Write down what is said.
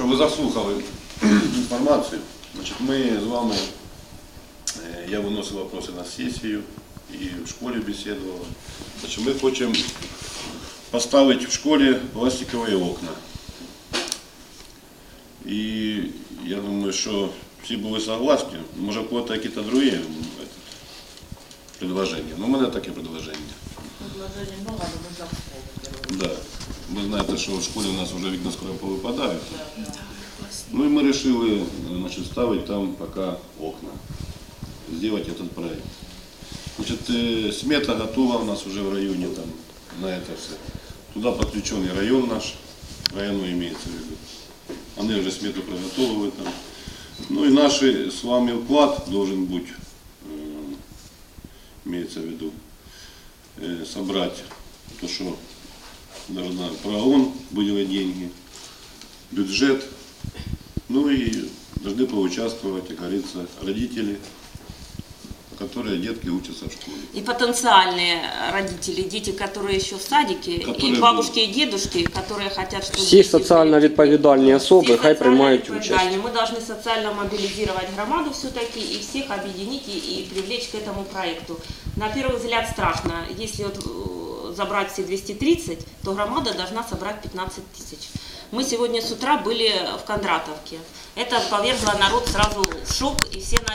ви заслухали інформацію. Значить, ми з вами, е, я виносив вопроси на сесію і в школі бесідував. Значить, ми хочемо поставити в школі пластикові окна. І я думаю, що всі були согласні. Може, у кого-то якісь м, предложення. Ну, у мене таке предложення. Предложений много, но мы за стол. Да. Ви знаєте, що в школі у нас вже вікна скоро повипадають. Ну и мы решили значит, ставить там пока окна, сделать этот проект. Значит, э, смета готова у нас уже в районе там, на это все. Туда подключен и район наш, районный имеется в виду. Они уже смету приготовили там. Ну и наш с вами вклад должен быть, э, имеется в виду, э, собрать то, что должна ПРООН выделить деньги, бюджет, ну и должны поучаствовать, как говорится, родители, которые детки учатся в школе. И потенциальные родители, дети, которые еще в садике, Которые и бабушки, и дедушки, которые хотят, чтобы... Всі дети соціально были- відповідальні особи Все хай социально приймають участь. відповідальні. Мы должны социально мобилизировать громаду все-таки и всех объединить и, и привлечь к этому проекту. На первый взгляд страшно. Если вот, э, забрать все 230, то громада должна собрать 15 тысяч. Мы сегодня с утра были в Кондратовке. Это повергло народ сразу в шок, и все начали